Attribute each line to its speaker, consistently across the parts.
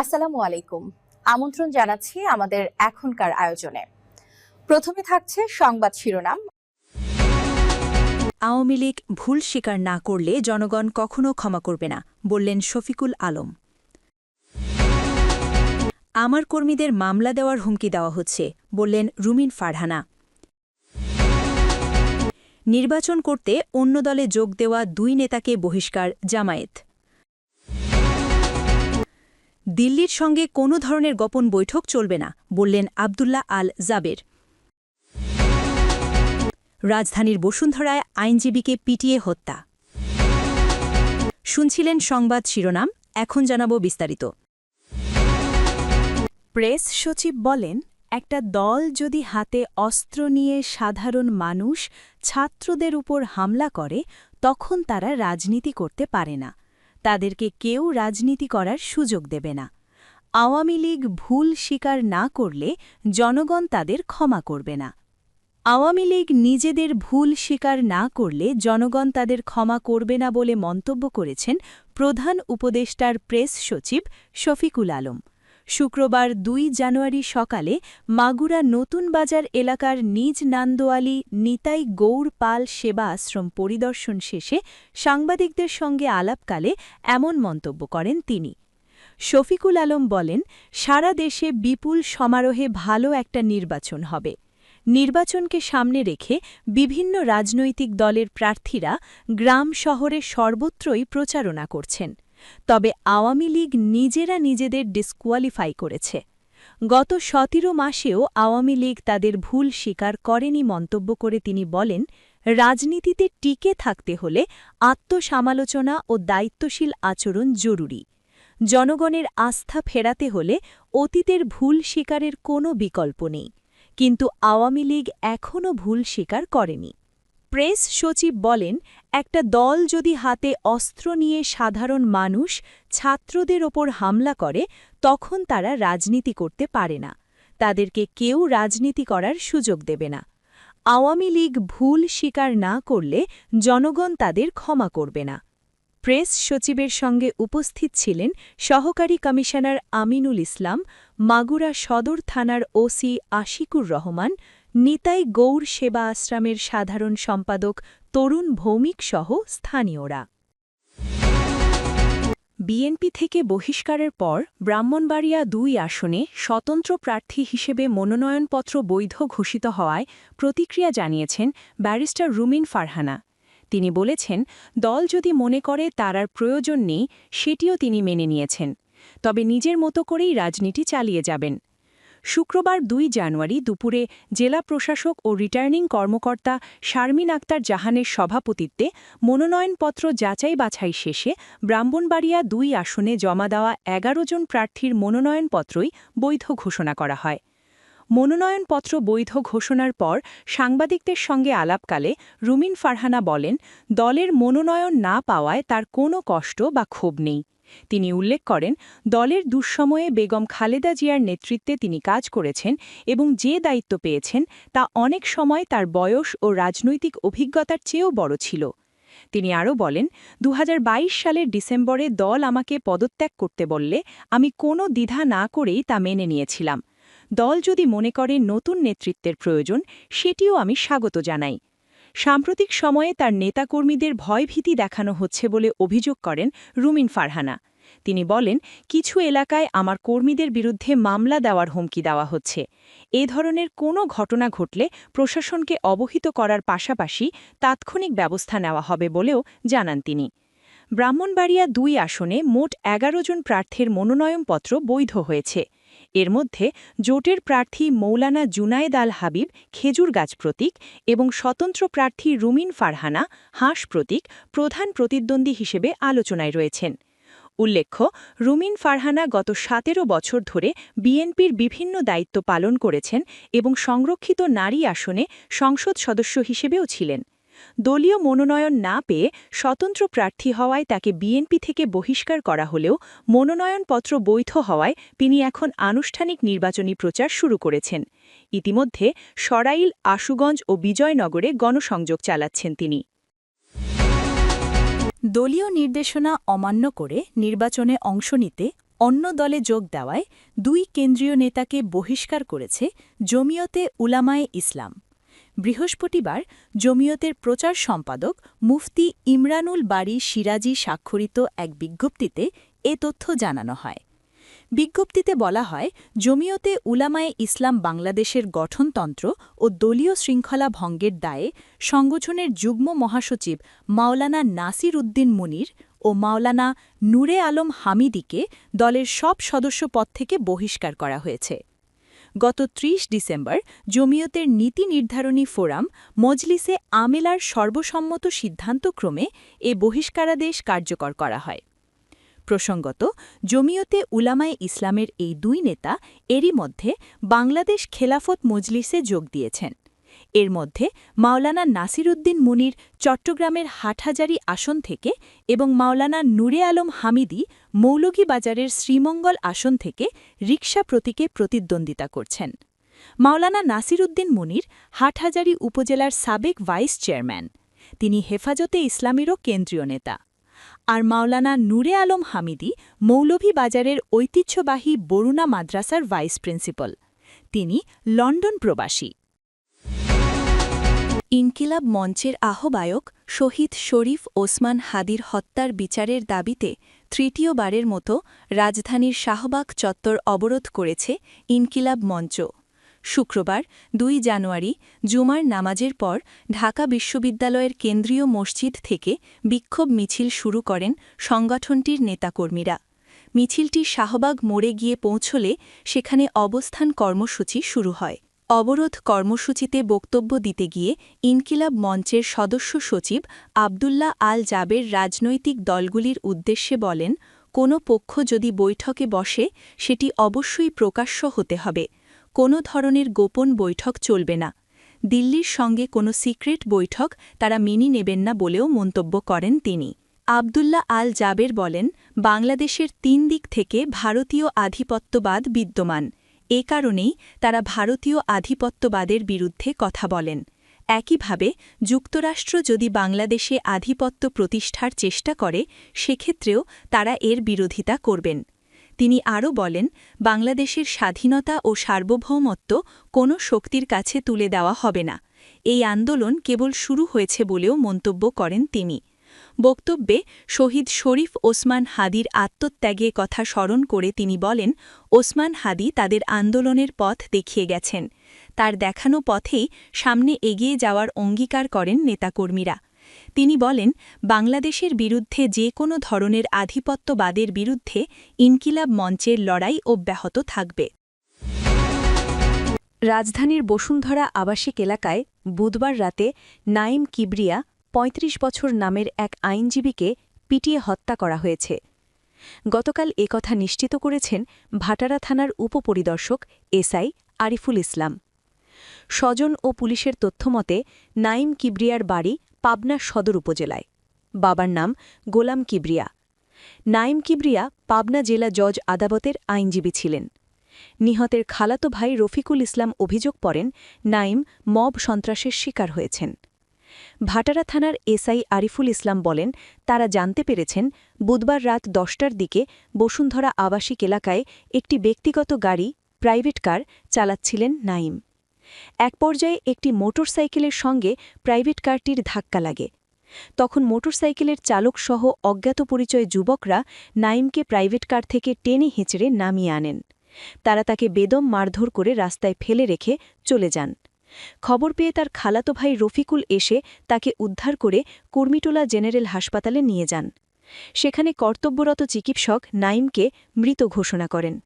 Speaker 1: আসসালামু আলাইকুম। আমন্ত্রণ জানাচ্ছি আমাদের এখনকার আয়োজনে। প্রথমে থাকছে সংবাদ শিরোনাম।
Speaker 2: আওয়ামী লীগ ভুল স্বীকার না করলে জনগণ কখনো ক্ষমা করবে না, বললেন শফিকুল আলম। আমার কর্মীদের মামলা দেওয়ার হুমকি দেওয়া হচ্ছে, বললেন রুমিন ফারহানা। নির্বাচন করতে অন্য দলে যোগ দেওয়া দুই নেতাকে বহিষ্কার জামায়েত। দিল্লির সঙ্গে কোনো ধরনের গোপন বৈঠক চলবে না, বললেন আবদুল্লাহ আল জাবের। রাজধানীর বসুন্ধরায় আইনজীবীকে পিটিয়ে হত্যা। শুনছিলেন সংবাদ শিরোনাম, এখন জানাব বিস্তারিত। প্রেস সচিব বলেন, একটা দল যদি হাতে অস্ত্র নিয়ে সাধারণ মানুষ ছাত্রদের উপর হামলা করে, তখন তারা রাজনীতি করতে পারে না। তাদেরকে কেউ রাজনীতি করার সুযোগ দেবে না। আওয়ামী লীগ ভুল স্বীকার না করলে জনগণ তাদের ক্ষমা করবে না। আওয়ামী লীগ নিজেদের ভুল স্বীকার না করলে জনগণ তাদের ক্ষমা করবে না বলে মন্তব্য করেছেন প্রধান উপদেষ্টার প্রেস সচিব শফিকুল আলম। শুক্রবার দুই জানুয়ারি সকালে মাগুরা নতুন বাজার এলাকার নিজ নান্দোয়ালি নিতাই গৌর পাল সেবা আশ্রম পরিদর্শন শেষে সাংবাদিকদের সঙ্গে আলাপকালে এমন মন্তব্য করেন তিনি। শফিকুল আলম বলেন, সারা দেশে বিপুল সমারোহে ভালো একটা নির্বাচন হবে। নির্বাচনকে সামনে রেখে বিভিন্ন রাজনৈতিক দলের প্রার্থীরা গ্রাম শহরে সর্বত্রই প্রচারণা করছেন। তবে আওয়ামী লীগ নিজেরা নিজেদের ডিসকোয়ালিফাই করেছে। গত সতেরো মাসেও আওয়ামী লীগ তাদের ভুল স্বীকার করেনি মন্তব্য করে তিনি বলেন, রাজনীতিতে টিকে থাকতে হলে আত্মসমালোচনা ও দায়িত্বশীল আচরণ জরুরি। জনগণের আস্থা ফেরাতে হলে অতীতের ভুল স্বীকারের কোনো বিকল্প নেই। কিন্তু আওয়ামী লীগ এখনও ভুল স্বীকার করেনি। প্রেস সচিব বলেন, একটা দল যদি হাতে অস্ত্র নিয়ে সাধারণ মানুষ, ছাত্রদের ওপর হামলা করে, তখন তারা রাজনীতি করতে পারে না। তাদেরকে কেউ রাজনীতি করার সুযোগ দেবে না। আওয়ামী লীগ ভুল স্বীকার না করলে জনগণ তাদের ক্ষমা করবে না। প্রেস সচিবের সঙ্গে উপস্থিত ছিলেন সহকারী কমিশনার আমিনুল ইসলাম, মাগুরা সদর থানার ওসি আশিকুর রহমান নিতাই গৌর সেবা আশ্রমের সাধারণ সম্পাদক তরুণ ভৌমিক সহ স্থানীয়রা। বিএনপি থেকে বহিষ্কারের পর ব্রাহ্মণবাড়িয়া দুই আসনে স্বতন্ত্র প্রার্থী হিসেবে মনোনয়নপত্র বৈধ ঘোষিত হওয়ায় প্রতিক্রিয়া জানিয়েছেন ব্যারিস্টার রুমিন ফারহানা। তিনি বলেছেন, দল যদি মনে করে তার আর প্রয়োজন নেই, সেটিও তিনি মেনে নিয়েছেন। তবে নিজের মতো করেই রাজনীতি চালিয়ে যাবেন। শুক্রবার দুই জানুয়ারি দুপুরে জেলা প্রশাসক ও রিটার্নিং কর্মকর্তা শারমিন আক্তার জাহানের সভাপতিত্বে মনোনয়নপত্র যাচাই বাছাই শেষে ব্রাহ্মণবাড়িয়া দুই আসনে জমা দেওয়া এগারো জন প্রার্থীর মনোনয়নপত্রই বৈধ ঘোষণা করা হয়। মনোনয়নপত্র বৈধ ঘোষণার পর সাংবাদিকদের সঙ্গে আলাপকালে রুমিন ফারহানা বলেন, দলের মনোনয়ন না পাওয়ায় তার কোনো কষ্ট বা ক্ষোভ নেই। তিনি উল্লেখ করেন, দলের দুঃসময়ে বেগম খালেদা জিয়ার নেতৃত্বে তিনি কাজ করেছেন এবং যে দায়িত্ব পেয়েছেন তা অনেক সময় তার বয়স ও রাজনৈতিক অভিজ্ঞতার চেয়েও বড় ছিল। তিনি আরও বলেন দু হাজার বাইশ সালের ডিসেম্বরে দল আমাকে পদত্যাগ করতে বললে আমি কোনো দ্বিধা না করেই তা মেনে নিয়েছিলাম। দল যদি মনে করে নতুন নেতৃত্বের প্রয়োজন, সেটিও আমি স্বাগত জানাই। সাম্প্রতিক সময়ে তার নেতাকর্মীদের ভয়ভীতি দেখানো হচ্ছে বলে অভিযোগ করেন রুমিন ফারহানা। তিনি বলেন, কিছু এলাকায় আমার কর্মীদের বিরুদ্ধে মামলা দেওয়ার হুমকি দেওয়া হচ্ছে। এ ধরনের কোনো ঘটনা ঘটলে প্রশাসনকে অবহিত করার পাশাপাশি তাৎক্ষণিক ব্যবস্থা নেওয়া হবে বলেও জানান তিনি। ব্রাহ্মণবাড়িয়া দুই আসনে মোট এগারো জন প্রার্থীর মনোনয়নপত্র বৈধ হয়েছে। এর মধ্যে জোটের প্রার্থী মৌলানা জুনায়েদ আল হাবিব খেজুর গাছ প্রতীক এবং স্বতন্ত্র প্রার্থী রুমিন ফারহানা হাঁস প্রতীক প্রধান প্রতিদ্বন্দ্বী হিসেবে আলোচনায় রয়েছেন। উল্লেখ্য, রুমিন ফারহানা গত সতেরো বছর ধরে বিএনপির বিভিন্ন দায়িত্ব পালন করেছেন এবং সংরক্ষিত নারী আসনে সংসদ সদস্য হিসেবেও ছিলেন। দলীয় মনোনয়ন না পেয়ে স্বতন্ত্র প্রার্থী হওয়ায় তাকে বিএনপি থেকে বহিষ্কার করা হলেও মনোনয়নপত্র বৈধ হওয়ায় তিনি এখন আনুষ্ঠানিক নির্বাচনী প্রচার শুরু করেছেন। ইতিমধ্যে সরাইল, আশুগঞ্জ ও বিজয়নগরে গণসংযোগ চালাচ্ছেন তিনি। দলীয় নির্দেশনা অমান্য করে নির্বাচনে অংশ নিতে অন্য দলে যোগ দেওয়ায় দুই কেন্দ্রীয় নেতাকে বহিষ্কার করেছে জমিয়তে উলামায়ে ইসলাম। বৃহস্পতিবার জমিয়তের প্রচার সম্পাদক মুফতি ইমরানুল বাড়ি সিরাজি স্বাক্ষরিত এক বিজ্ঞপ্তিতে এ তথ্য জানানো হয়। বিজ্ঞপ্তিতে বলা হয়, জমিয়তে উলামায়ে ইসলাম বাংলাদেশের গঠনতন্ত্র ও দলীয় শৃঙ্খলা ভঙ্গের দায়ে সংগঠনের যুগ্ম মহাসচিব মাওলানা নাসির উদ্দিন মুনির ও মাওলানা নূরে আলম হামিদিকে দলের সব সদস্য পদ থেকে বহিষ্কার করা হয়েছে। গত ৩০ ডিসেম্বর জমিয়তের নীতি নির্ধারণী ফোরাম মজলিসে আমেলার সর্বসম্মত সিদ্ধান্তক্রমে এ বহিষ্কারাদেশ কার্যকর করা হয়। প্রসঙ্গত, জমিয়তে উলামায়ে ইসলামের এই দুই নেতা এরই মধ্যে বাংলাদেশ খেলাফত মজলিসে যোগ দিয়েছেন। এর মধ্যে মাওলানা নাসিরুদ্দিন মুনির চট্টগ্রামের হাটহাজারি আসন থেকে এবং মাওলানা নূরে আলম হামিদি মৌলভীবাজারের শ্রীমঙ্গল আসন থেকে রিকশা প্রতীকে প্রতিদ্বন্দ্বিতা করছেন। মাওলানা নাসিরুদ্দিন মুনির হাটহাজারি উপজেলার সাবেক ভাইস চেয়ারম্যান। তিনি হেফাজতে ইসলামেরও কেন্দ্রীয় নেতা। আর মাওলানা নূরে আলম হামিদি মৌলভীবাজারের ঐতিহ্যবাহী বরুণা মাদ্রাসার ভাইস প্রিন্সিপাল। তিনি লন্ডন প্রবাসী। ইনকিলাব মঞ্চের আহ্বায়ক শহীদ শরীফ ওসমান হাদির হত্যার বিচারের দাবিতে তৃতীয়বারের মতো রাজধানীর শাহবাগ চত্বর অবরোধ করেছে ইনকিলাব মঞ্চ। শুক্রবার, দুই জানুয়ারি, জুমার নামাজের পর ঢাকা বিশ্ববিদ্যালয়ের কেন্দ্রীয় মসজিদ থেকে বিক্ষোভ মিছিল শুরু করেন সংগঠনটির নেতাকর্মীরা। মিছিলটি শাহবাগ মোড়ে গিয়ে পৌঁছলে সেখানে অবস্থান কর্মসূচি শুরু হয়। অবরোধ কর্মসূচিতে বক্তব্য দিতে গিয়ে ইনকিলাব মঞ্চের সদস্য সচিব আবদুল্লাহ আল জাবের রাজনৈতিক দলগুলির উদ্দেশ্যে বলেন, কোনো পক্ষ যদি বৈঠকে বসে, সেটি অবশ্যই প্রকাশ্য হতে হবে। কোনো ধরনের গোপন বৈঠক চলবে না। দিল্লির সঙ্গে কোনো সিক্রেট বৈঠক তারা মেনে নেবেন না বলেও মন্তব্য করেন তিনি। আবদুল্লাহ আল জাবের বলেন, বাংলাদেশের তিন দিক থেকে ভারতীয় আধিপত্যবাদ বিদ্যমান। এ কারণেই তারা ভারতীয় আধিপত্যবাদের বিরুদ্ধে কথা বলেন। একইভাবে যুক্তরাষ্ট্র যদি বাংলাদেশে আধিপত্য প্রতিষ্ঠার চেষ্টা করে, সেক্ষেত্রেও তারা এর বিরোধিতা করবেন। তিনি আরও বলেন, বাংলাদেশের স্বাধীনতা ও সার্বভৌমত্ব কোনো শক্তির কাছে তুলে দেওয়া হবে না। এই আন্দোলন কেবল শুরু হয়েছে বলেও মন্তব্য করেন তিনি। বক্তব্যে শহীদ শরীফ ওসমান হাদির আত্মত্যাগে কথা স্মরণ করে তিনি বলেন, ওসমান হাদি তাদের আন্দোলনের পথ দেখিয়ে গেছেন। তার দেখানো পথেই সামনে এগিয়ে যাওয়ার অঙ্গীকার করেন নেতাকর্মীরা। তিনি বলেন, বাংলাদেশের বিরুদ্ধে যে কোনো ধরনের আধিপত্যবাদের বিরুদ্ধে ইনকিলাব মঞ্চের লড়াই অব্যাহত থাকবে। রাজধানীর বসুন্ধরা আবাসিক এলাকায় বুধবার রাতে নাইম কিবরিয়া ৩৫ বছর নামের এক আইনজীবীকে পিটিয়ে হত্যা করা হয়েছে। গতকাল একথা নিশ্চিত করেছেন ভাটারা থানার উপপরিদর্শক এসআই আরিফুল ইসলাম। স্বজন ও পুলিশের তথ্যমতে নাইম কিবরিয়ার বাড়ি পাবনা সদর উপজেলায়। বাবার নাম গোলাম কিবরিয়া। নাইম কিবরিয়া পাবনা জেলা জজ আদাবতের আইনজীবী ছিলেন। নিহতের খালাতো ভাই রফিকুল ইসলাম অভিযোগ করেন নাইম মব সন্ত্রাসের শিকার হয়েছেন। ভাটারা থানার এসআই আরিফুল ইসলাম বলেন, তারা জানতে পেরেছেন, বুধবার রাত দশটার দিকে বসুন্ধরা আবাসিক এলাকায় একটি ব্যক্তিগত গাড়ি, প্রাইভেট কার, চালাচ্ছিলেন নাইম। এক পর্যায়ে একটি মোটরসাইকেলের সঙ্গে প্রাইভেট কারটির ধাক্কা লাগে। তখন মোটরসাইকেলের চালকসহ অজ্ঞাত পরিচয় যুবকরা নাইমকে প্রাইভেট কার থেকে টেনে হেঁচড়ে নামিয়ে আনেন। তারা তাকে বেদম মারধর করে রাস্তায় ফেলে রেখে চলে যান। খবর পেয়ে তার খালাতো ভাই রফিকুল এসে তাকে উদ্ধার করে কুর্মিটোলা জেনারেল হাসপাতালে নিয়ে যান। সেখানে কর্তব্যরত চিকিৎসক নাইমকে মৃত ঘোষণা করেন।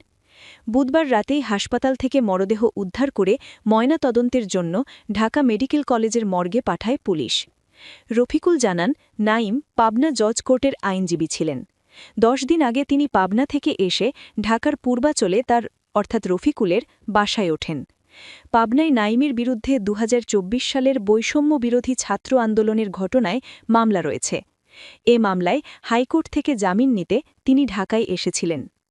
Speaker 2: বুধবার রাতেই হাসপাতাল থেকে মরদেহ উদ্ধার করে ময়না তদন্তের জন্য ঢাকা মেডিকেল কলেজের মর্গে পাঠায় পুলিশ। রফিকুল জানান নাইম পাবনা জজ কোর্টের আইনজীবী ছিলেন। দশ দিন আগে তিনি পাবনা থেকে এসে ঢাকার পূর্বাচলে তার, অর্থাৎ রফিকুলের, বাসায় ওঠেন। পাবনায় নাইমের বিরুদ্ধে দু হাজার চব্বিশ সালের বৈষম্য বিরোধী ছাত্র আন্দোলনের ঘটনায় মামলা রয়েছে। এ মামলায় হাইকোর্ট থেকে জামিন নিতে তিনি ঢাকায় এসেছিলেন।